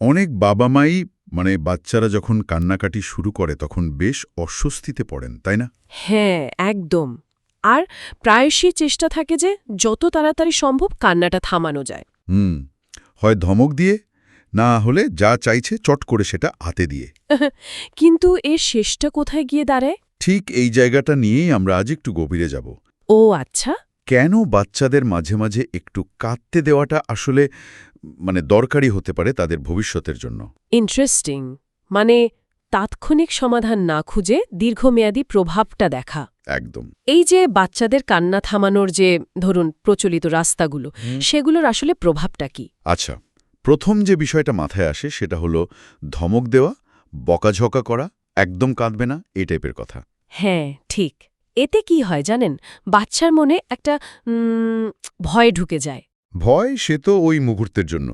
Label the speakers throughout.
Speaker 1: অনেক বাবা মাই মানে বাচ্চারা যখন কান্নাকাটি শুরু করে তখন বেশ অস্বস্তিতে পড়েন তাই না?
Speaker 2: হ্যাঁ একদম। আর প্রায়শই চেষ্টা থাকে যে যত তাড়াতাড়ি সম্ভব কান্নাটা থামানো যায়।
Speaker 1: হুম হয় ধমক দিয়ে না হলে যা চাইছে চট করে সেটা হাতে দিয়ে।
Speaker 2: কিন্তু এর শেষটা কোথায় গিয়ে দাঁড়ায়?
Speaker 1: ঠিক এই জায়গাটা নিয়েই আমরা আজ একটু গভীরে যাব।
Speaker 2: ও আচ্ছা।
Speaker 1: কেন বাচ্চাদের মাঝে মাঝে একটু কাঁদতে দেওয়াটা আসলে মানে দরকারি হতে পারে তাদের ভবিষ্যতের জন্য?
Speaker 2: ইন্টারেস্টিং মানে তাৎক্ষণিক সমাধান না খুঁজে দীর্ঘমেয়াদী প্রভাবটা দেখা।
Speaker 1: একদম।
Speaker 2: এই যে বাচ্চাদের কান্না থামানোর যে ধরুন প্রচলিত রাস্তাগুলো সেগুলোর আসলে প্রভাবটা কি?
Speaker 1: আচ্ছা প্রথম যে বিষয়টা মাথায় আসে সেটা হলো ধমক দেওয়া বকাঝকা করা একদম কাঁদবে না এই টাইপের কথা।
Speaker 2: হ্যাঁ ঠিক। এতে কি হয় জানেন? বাচ্চার মনে একটা ভয় ঢুকে যায়।
Speaker 1: ভয় সে তো ওই মুহূর্তের জন্য।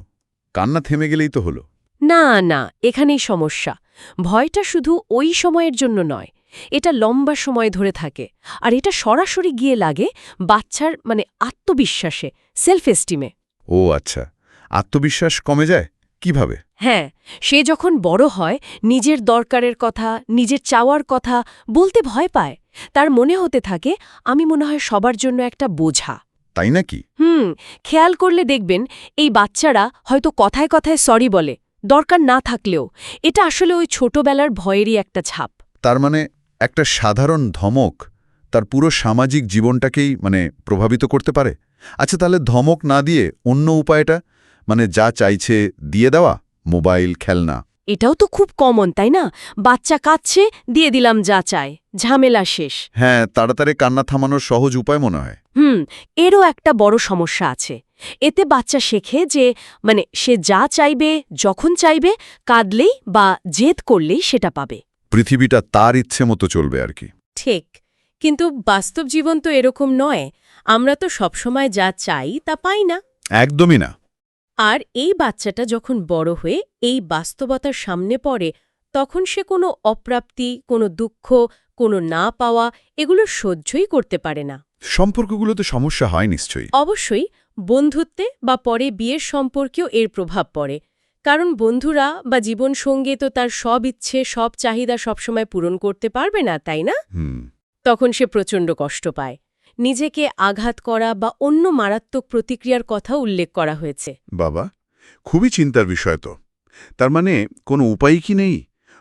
Speaker 1: কান্না থেমে গেলেই তো হলো।
Speaker 2: না না এখানেই সমস্যা। ভয়টা শুধু ওই সময়ের জন্য নয়। এটা লম্বা সময় ধরে থাকে। আর এটা সরাসরি গিয়ে লাগে বাচ্চার মানে আত্মবিশ্বাসে সেলফ এস্টিমে
Speaker 1: ও আচ্ছা। আত্মবিশ্বাস কমে যায়? কীভাবে?
Speaker 2: হ্যাঁ সে যখন বড় হয় নিজের দরকারের কথা নিজের চাওয়ার কথা বলতে ভয় পায়। তার মনে হতে থাকে আমি মনে হয় সবার জন্য একটা বোঝা।
Speaker 1: তাই নাকি?
Speaker 2: হুম খেয়াল করলে দেখবেন এই বাচ্চারা হয়তো কথায় কথায় সরি বলে দরকার না থাকলেও। এটা আসলে ওই ছোটবেলার ভয়েরই একটা ছাপ।
Speaker 1: তার মানে একটা সাধারণ ধমক তার পুরো সামাজিক জীবনটাকেই মানে প্রভাবিত করতে পারে? আচ্ছা তাহলে ধমক না দিয়ে অন্য উপায়টা? মানে যা চাইছে দিয়ে দেওয়া? মোবাইল খেলনা।
Speaker 2: এটাও তো খুব কমন তাই না? বাচ্চা কাঁদছে দিয়ে দিলাম যা চায়। ঝামেলা শেষ।
Speaker 1: হ্যাঁ তাড়াতাড়ি কান্না থামানোর সহজ উপায় মনে হয়।
Speaker 2: হুম এরও একটা বড় সমস্যা আছে। এতে বাচ্চা শেখে যে মানে সে যা চাইবে যখন চাইবে কাঁদলেই বা জেদ করলেই সেটা পাবে।
Speaker 1: পৃথিবীটা তার ইচ্ছে মতো চলবে আর কি।
Speaker 2: ঠিক কিন্তু বাস্তব জীবন তো এরকম নয়। আমরা তো সবসময় যা চাই তা পাই না।
Speaker 1: একদমই না।
Speaker 2: আর এই বাচ্চাটা যখন বড় হয়ে এই বাস্তবতার সামনে পড়ে তখন সে কোনো অপ্রাপ্তি কোনো দুঃখ কোনো না পাওয়া এগুলো সহ্যই করতে পারে না।
Speaker 1: সম্পর্কগুলোতে সমস্যা হয় নিশ্চয়ই।
Speaker 2: অবশ্যই বন্ধুত্বে বা পরে বিয়ের সম্পর্কেও এর প্রভাব পড়ে। কারণ বন্ধুরা বা জীবনসঙ্গী তো তার সব ইচ্ছে সব চাহিদা সবসময় পূরণ করতে পারবে না তাই না? তখন সে প্রচণ্ড কষ্ট পায়। নিজেকে আঘাত করা বা অন্য মারাত্মক প্রতিক্রিয়ার কথা উল্লেখ করা হয়েছে।
Speaker 1: বাবা খুবই চিন্তার বিষয় তো। তার মানে কোনো উপায় কি নেই?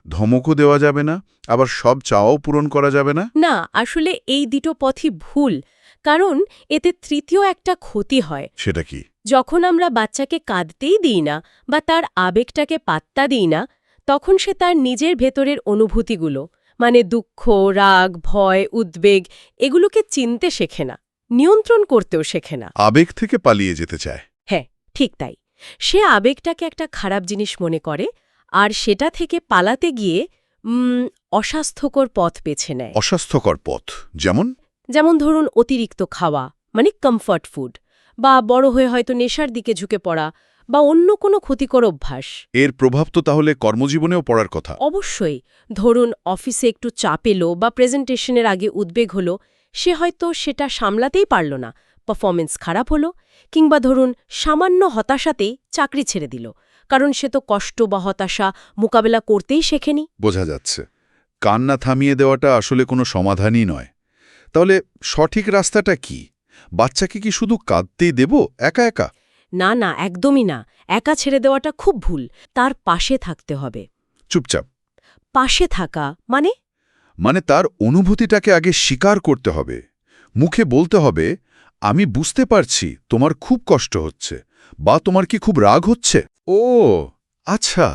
Speaker 1: ধমকও দেওয়া যাবে না আবার সব চাওয়াও পূরণ করা যাবে না?
Speaker 2: না আসলে এই দুটো পথই ভুল কারণ এতে তৃতীয় একটা ক্ষতি হয়।
Speaker 1: সেটা কি?
Speaker 2: যখন আমরা বাচ্চাকে কাঁদতেই দিই না বা তার আবেগটাকে পাত্তা দিই না তখন সে তার নিজের ভেতরের অনুভূতিগুলো মানে দুঃখ রাগ ভয় উদ্বেগ এগুলোকে চিনতে শেখে না নিয়ন্ত্রণ করতেও শেখে না।
Speaker 1: আবেগ থেকে পালিয়ে যেতে চায়।
Speaker 2: হ্যাঁ ঠিক তাই। সে আবেগটাকে একটা খারাপ জিনিস মনে করে আর সেটা থেকে পালাতে গিয়ে অস্বাস্থ্যকর পথ বেছে নেয়।
Speaker 1: অস্বাস্থ্যকর পথ যেমন?
Speaker 2: যেমন ধরুন অতিরিক্ত খাওয়া মানে কমফর্ট ফুড বা বড় হয়ে হয়তো নেশার দিকে ঝুঁকে পড়া বা অন্য কোনো ক্ষতিকর অভ্যাস।
Speaker 1: এর প্রভাব তো তাহলে কর্মজীবনেও পড়ার কথা।
Speaker 2: অবশ্যই। ধরুন অফিসে একটু চাপ এলো বা প্রেজেন্টেশনের আগে উদ্বেগ হলো সে হয়তো সেটা সামলাতেই পারল না পারফরমেন্স খারাপ হলো কিংবা ধরুন সামান্য হতাশাতেই চাকরি ছেড়ে দিল কারণ সে তো কষ্ট বা হতাশা মোকাবেলা করতেই শেখেনি।
Speaker 1: বোঝা যাচ্ছে। কান্না থামিয়ে দেওয়াটা আসলে কোনো সমাধানই নয়। তাহলে সঠিক রাস্তাটা কি? বাচ্চাকে কি শুধু কাঁদতেই দেব একা একা?
Speaker 2: না না একদমই না। একা ছেড়ে দেওয়াটা খুব ভুল। তার পাশে থাকতে হবে।
Speaker 1: চুপচাপ।
Speaker 2: পাশে থাকা মানে?
Speaker 1: মানে তার অনুভূতিটাকে আগে স্বীকার করতে হবে। মুখে বলতে হবে আমি বুঝতে পারছি তোমার খুব কষ্ট হচ্ছে বা তোমার কি খুব রাগ হচ্ছে? ও আচ্ছা।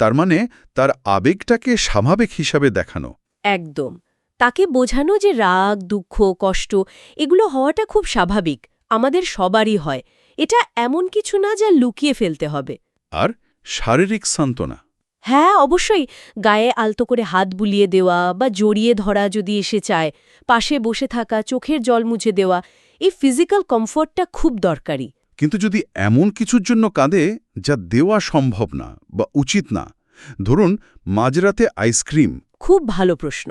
Speaker 1: তার মানে তার আবেগটাকে স্বাভাবিক হিসাবে দেখানো।
Speaker 2: একদম। তাকে বোঝানো যে রাগ দুঃখ কষ্ট এগুলো হওয়াটা খুব স্বাভাবিক। আমাদের সবারই হয়। এটা এমন কিছু না যা লুকিয়ে ফেলতে হবে।
Speaker 1: আর শারীরিক সান্ত্বনা।
Speaker 2: হ্যাঁ অবশ্যই। গায়ে আলতো করে হাত বুলিয়ে দেওয়া বা জড়িয়ে ধরা যদি এসে চায় পাশে বসে থাকা চোখের জল মুছে দেওয়া এই ফিজিক্যাল কমফর্টটা খুব দরকারি।
Speaker 1: কিন্তু যদি এমন কিছুর জন্য কাঁদে যা দেওয়া সম্ভব না বা উচিত না ধরুন মাঝরাতে আইসক্রিম
Speaker 2: খুব ভালো প্রশ্ন।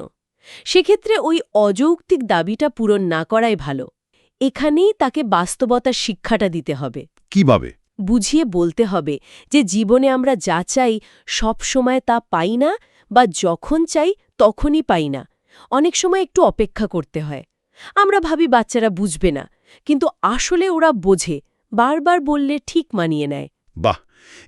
Speaker 2: সেক্ষেত্রে ওই অযৌক্তিক দাবিটা পূরণ না করাই ভালো। এখানেই তাকে বাস্তবতার শিক্ষাটা দিতে হবে।
Speaker 1: কীভাবে?
Speaker 2: বুঝিয়ে বলতে হবে যে জীবনে আমরা যা চাই সব সময় তা পাই না বা যখন চাই তখনই পাই না। অনেক সময় একটু অপেক্ষা করতে হয়। আমরা ভাবি বাচ্চারা বুঝবে না কিন্তু আসলে ওরা বোঝে বারবার বললে ঠিক মানিয়ে নেয়।
Speaker 1: বাহ!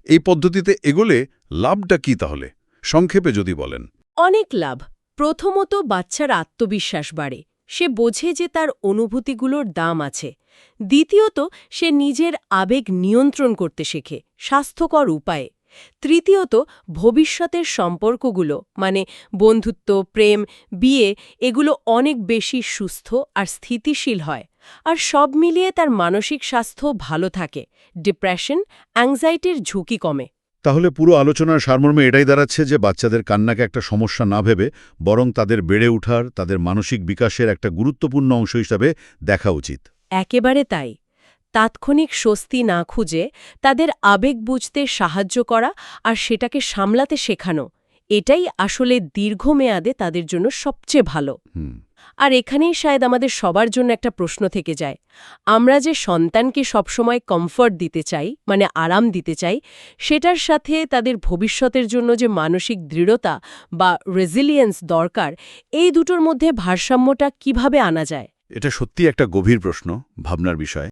Speaker 1: এই পদ্ধতিতে এগোলে লাভটা কি তাহলে? সংক্ষেপে যদি বলেন।
Speaker 2: অনেক লাভ। প্রথমত বাচ্চার আত্মবিশ্বাস বাড়ে। সে বোঝে যে তার অনুভূতিগুলোর দাম আছে। দ্বিতীয়ত, সে নিজের আবেগ নিয়ন্ত্রণ করতে শেখে, স্বাস্থ্যকর উপায়ে। তৃতীয়ত, ভবিষ্যতের সম্পর্কগুলো মানে বন্ধুত্ব, প্রেম, বিয়ে, এগুলো অনেক বেশি সুস্থ আর স্থিতিশীল হয়। আর সব মিলিয়ে তার মানসিক স্বাস্থ্য ভালো থাকে। ডিপ্রেশন, অ্যাংজাইটির ঝুঁকি কমে।
Speaker 1: তাহলে পুরো আলোচনার সারমর্মে এটাই দাঁড়াচ্ছে যে বাচ্চাদের কান্নাকে একটা সমস্যা না ভেবে বরং তাদের বেড়ে ওঠার তাদের মানসিক বিকাশের একটা গুরুত্বপূর্ণ অংশ হিসাবে দেখা উচিত।
Speaker 2: একেবারে তাই। তাৎক্ষণিক স্বস্তি না খুঁজে তাদের আবেগ বুঝতে সাহায্য করা আর সেটাকে সামলাতে শেখানো এটাই আসলে দীর্ঘমেয়াদে তাদের জন্য সবচেয়ে ভালো।
Speaker 1: হুম।
Speaker 2: আর এখানেই শায়দ আমাদের সবার জন্য একটা প্রশ্ন থেকে যায়। আমরা যে সন্তানকে সবসময় কমফর্ট দিতে চাই মানে আরাম দিতে চাই, সেটার সাথে তাদের ভবিষ্যতের জন্য যে মানসিক দৃঢ়তা বা রেজিলিয়েন্স দরকার, এই দুটোর মধ্যে ভারসাম্যটা কীভাবে আনা যায়?
Speaker 1: এটা সত্যি একটা গভীর প্রশ্ন, ভাবনার বিষয়।